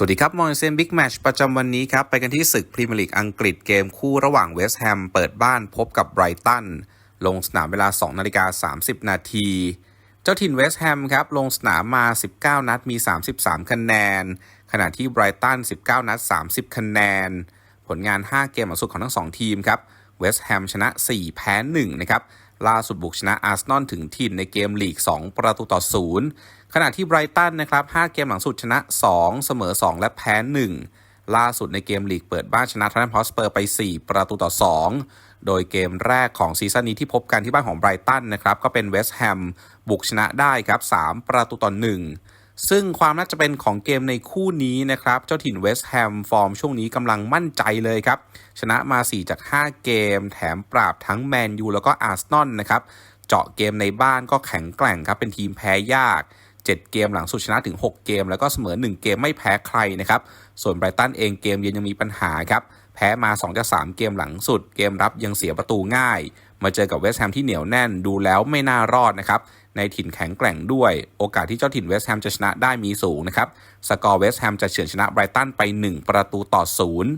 สวัสดีครับมองเซนบิ๊กแมชประจำวันนี้ครับ ไปกันที่ศึกพรีเมียร์ลีกอังกฤษเกมคู่ระหว่างเวสต์แฮมเปิดบ้านพบกับไบรตัน ลงสนามเวลา 2 นาฬิกา 30 นาที เจ้าถิ่นเวสต์แฮมครับ ลงสนามมา 19 นัดมี 33 คะแนน ขณะที่ไบรตัน 19 นัด 30 คะแนน ผลงาน 5 เกมหลังสุดของทั้ง 2 ทีมครับ เวสต์แฮมชนะ 4 แพ้ 1 นะครับ ล่าสุดบุกชนะอาร์เซนอลถึงถิ่นในเกมลีก 2 ประตูต่อ 0 ขณะที่ไบรตันนะครับ 5 เกมหลังสุดชนะ 2 เสมอ 2 และแพ้ 1 ล่าสุดในเกมลีกเปิดบ้านชนะทอนแนมฮอสเปอร์ไป 4 ประตูต่อ 2 โดยเกมแรกของซีซั่นนี้ที่พบกันที่บ้านของไบรตันนะครับ ก็เป็นเวสต์แฮมบุกชนะได้ครับ 3 ประตูต่อ 1 ซึ่งความน่าจะเป็นของเกมในคู่นี้นะครับ เจ้าถิ่นเวสต์แฮมฟอร์มช่วงนี้กำลังมั่นใจเลยครับ ชนะมา 4 จาก 5 เกม แถมปราบทั้งแมนยูแล้วก็อาร์เซนอลนะครับ เจาะเกมในบ้านก็แข็งแกร่งครับ เป็นทีมแพ้ยาก 7 เกมหลังสุดชนะถึง 6 เกม แล้วก็เสมอ 1 เกมไม่แพ้ใครนะครับ ส่วนไบรตันเองเกมเยือนยังมีปัญหาครับ แพ้มา2จาก3เกมหลังสุด เกมรับยังเสียประตูง่าย มาเจอกับเวสต์แฮมที่เหนียวแน่นดูแล้วไม่น่ารอดนะครับ ในถิ่นแข็งแกร่งด้วย โอกาสที่เจ้าถิ่นเวสต์แฮมจะชนะได้มีสูงนะครับ สกอร์เวสต์แฮมจะเฉือนชนะไบรตันไป 1 ประตูต่อศูนย์